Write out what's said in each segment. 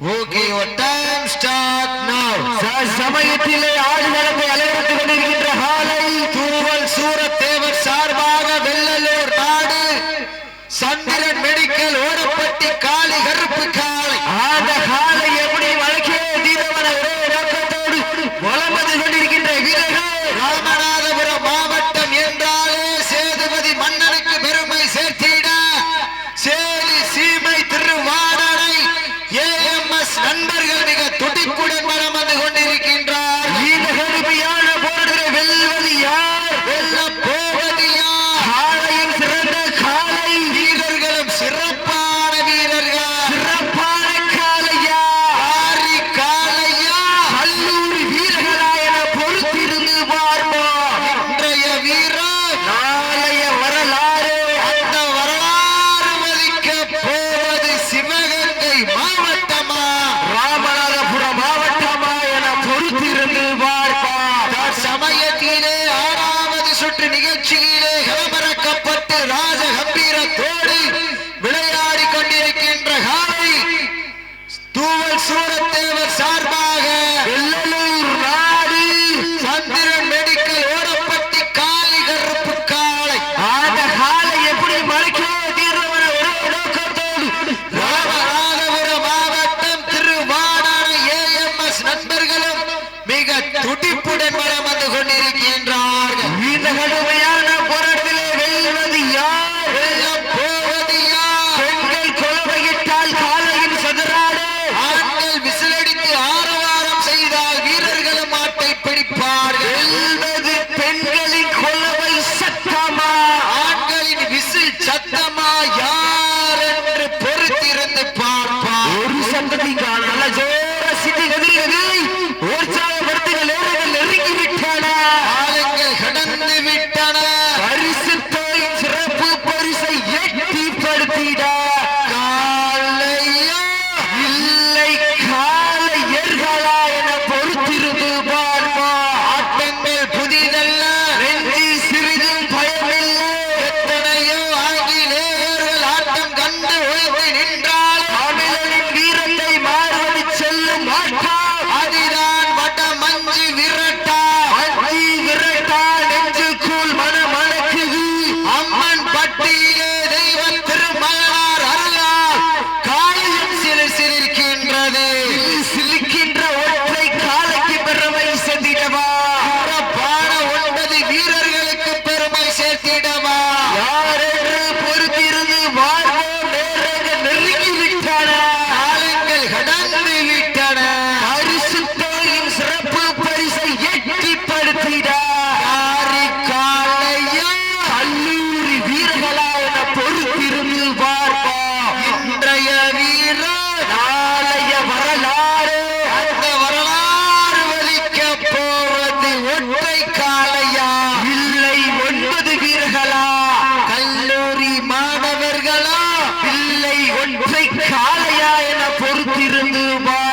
Okay time start நவ சமயத்திலே ஆடு நடந்து அலைந்து கொண்டிருக்கின்ற காலையா என பொறுத்திருந்து வா.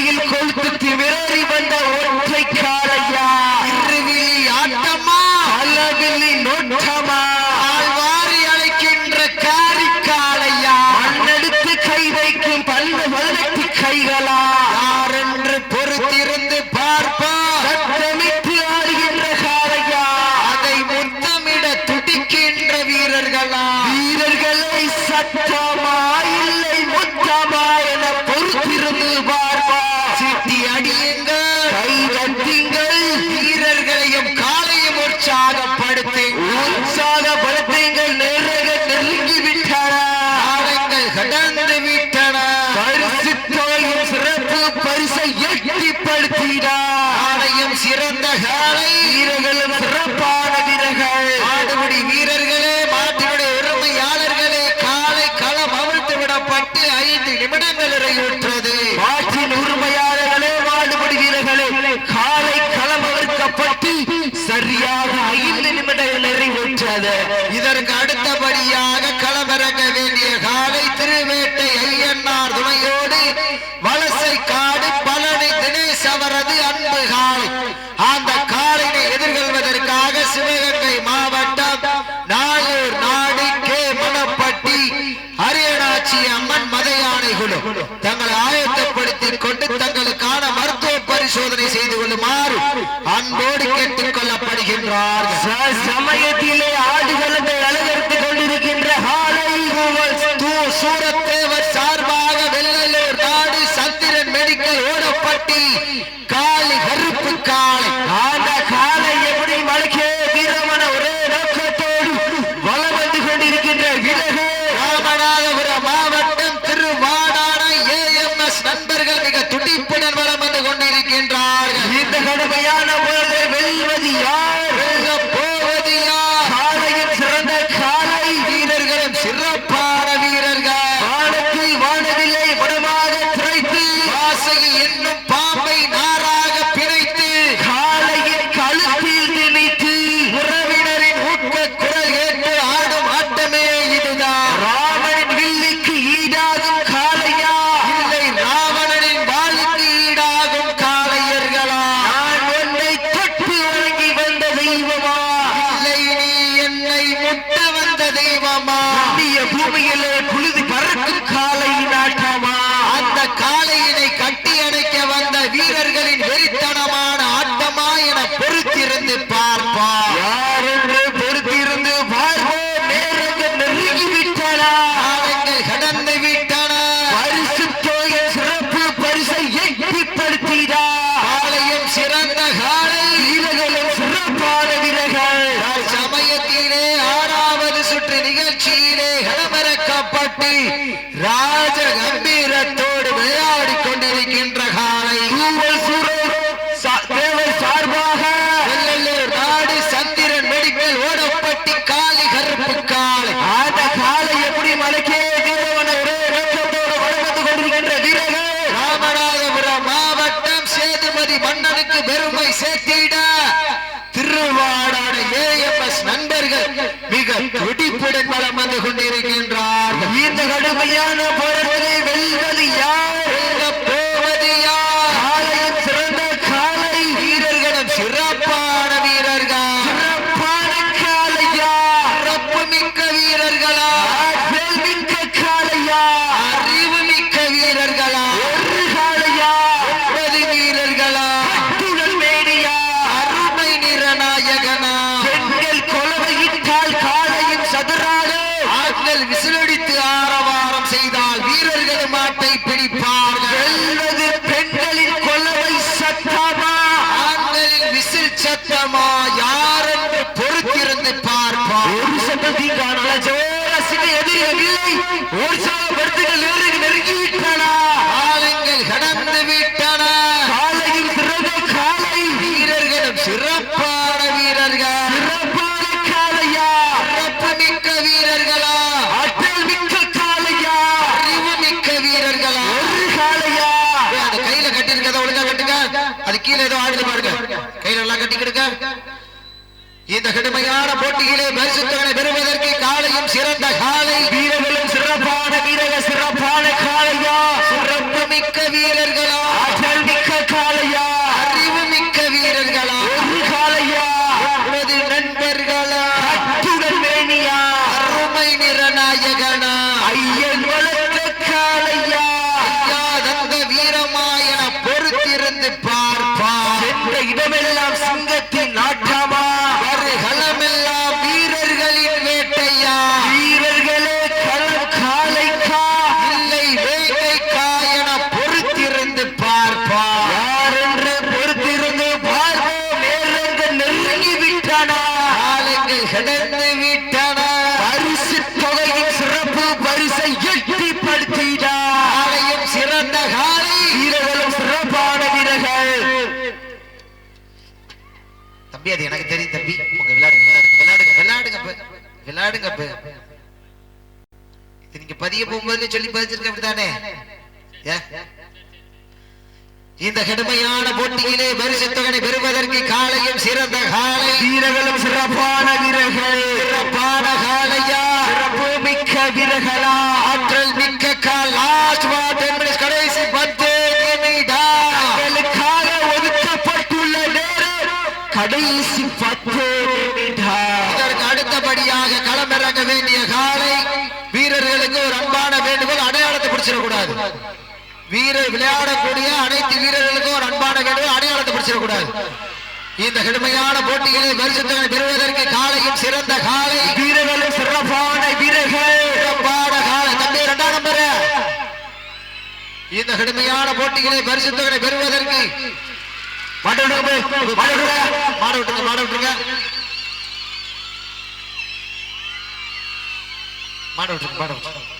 சாலையில் கொழுத்து திமிரறி வந்த சிறந்த காலை. வீரர்கள் சிறப்பாக கட்டி ராஜ கம்பீரத்தோடு விளையாடி கொண்டிருக்கின்ற காலை தேவை சார்பாக. நாடு சந்திரன் மெடிக்கல் ஓடப்பட்டி காலி கருப்பு காலை அந்த காலை எப்படி மலைக்கே தீரவன ஒரே வேகத்தோடு வீரர்கள். ராமநாதபுரம் மாவட்டம் சேதுமதி மன்னனுக்கு பெருமை சேர்த்தே மிக துடிப்புடன் வளம் வந்து கொண்டிருக்கின்றார். இந்த கடுமையான போராட்டத்தை வெல்வது யார்? ஆரவாரம் செய்தால் வீரர்கள் மாட்டை பிடிப்பார்கள். பெண்களின் கொலவை சத்தமா? ஆண்களின் விசில் சத்தமா? யார் என்று பொறுத்திருந்து பார்ப்பார். ஒரு சத்தத்தை காணல. ஜோரசிக்கு எதிரில் இல்லை. ஒரு கடுமையான போட்டியிலே விட்டன. ஆளுக்கு கிடந்து விட்டன. பரிசு தொகையின் சிறப்பு பரிசை எட்டிப்படுத்தினார். ஆலயம் சிறந்த காலை. எனக்கு தெரியும் தம்பி. விளையாடுங்க விளையாடுங்க விளையாடுங்க விளையாடுங்க பதிய போகும்போது சொல்லி பதிச்சிருக்க அப்படித்தானே? ஏ? இந்த கடுமையான போட்டியிலே பரிசு தொகை பெறுவதற்கு காலையும் சிறந்த காலை. வீரர்களும் சிறப்பான வீரர்கள். சிறப்பான காலையா? சிறப்பு மிக்க வீரர்களா? ஆற்றல் மிக்க கால். லாஸ்ட் வாட் மினிட்ஸ் கடைசி பத்து நிமிடங்களுக்காக ஒதுக்கப்பட்டுள்ள நேரம். கடைசி பத்து வீரர் விளையாடக்கூடிய அனைத்து வீரர்களுக்கும் ஒரு அன்பான கேடு அடையாளத்தை பிடிச்சிடக்கூடாது. இந்த கடுமையான போட்டிகளை பரிசுத்தனை பெறுவதற்கு காலையும் சிறந்த காலை. வீரர்களும் சிறப்பான வீரர்கள். சிறப்பான காலை. தம்பி இரண்டாம் நம்பர். இந்த கடுமையான போட்டிகளை பரிசுத்தனை பெறுவதற்கு. மாட விட்டுருங்க. மாட விட்டுருங்க. மாட விட்டுருங்க மாட விட்டுருங்க.